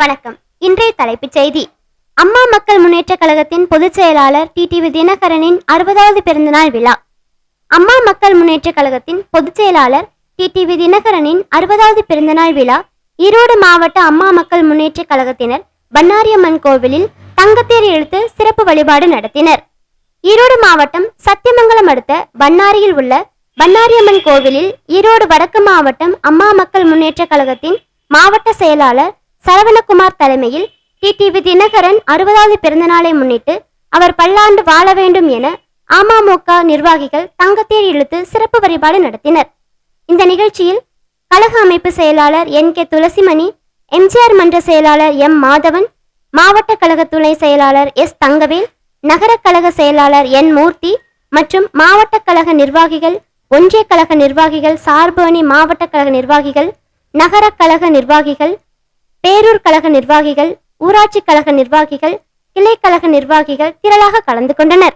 வணக்கம். இன்றைய தலைப்புச் செய்தி. அம்மா மக்கள் முன்னேற்றக் கழகத்தின் பொதுச் செயலாளர் டிடிவி தினகரனின் அறுபதாவது பிறந்தநாள் விழா. அம்மா மக்கள் முன்னேற்றக் கழகத்தின் பொதுச் செயலாளர் டிடிவி தினகரனின் அறுபதாவது பிறந்தநாள் விழா ஈரோடு மாவட்ட அம்மா மக்கள் முன்னேற்றக் கழகத்தினர் பன்னாரியம்மன் கோவிலில் தங்கத்தேர் இழுத்து சிறப்பு வழிபாடு நடத்தினர். ஈரோடு மாவட்டம் சத்தியமங்கலம் அடுத்த பன்னாரியில் உள்ள பன்னாரியம்மன் கோவிலில் ஈரோடு வடக்கு மாவட்டம் அம்மா மக்கள் முன்னேற்றக் கழகத்தின் மாவட்ட செயலாளர் சரவணகுமார் தலைமையில் டிடிவி தினகரன் அறுபதாவது பிறந்தநாளை முன்னிட்டு அவர் பல்லாண்டு வாழ வேண்டும் என அமமுக நிர்வாகிகள் தங்கத்தேர் இழுத்து சிறப்பு வழிபாடு நடத்தினர். இந்த நிகழ்ச்சியில் கழக அமைப்பு செயலாளர் என். கே. துளசிமணி எம்ஜிஆர் மன்ற செயலாளர் எம். மாதவன் மாவட்ட கழக துணை செயலாளர் எஸ். தங்கவேல் நகர கழக செயலாளர் என். மூர்த்தி மற்றும் மாவட்ட கழக நிர்வாகிகள் ஒன்றிய கழக நிர்வாகிகள் சார்பு அணி மாவட்ட கழக நிர்வாகிகள் நகர கழக நிர்வாகிகள் பேரூர் கழக நிர்வாகிகள் ஊராட்சி கழக நிர்வாகிகள் கிளை கழக நிர்வாகிகள் திரளாக கலந்து கொண்டனர்.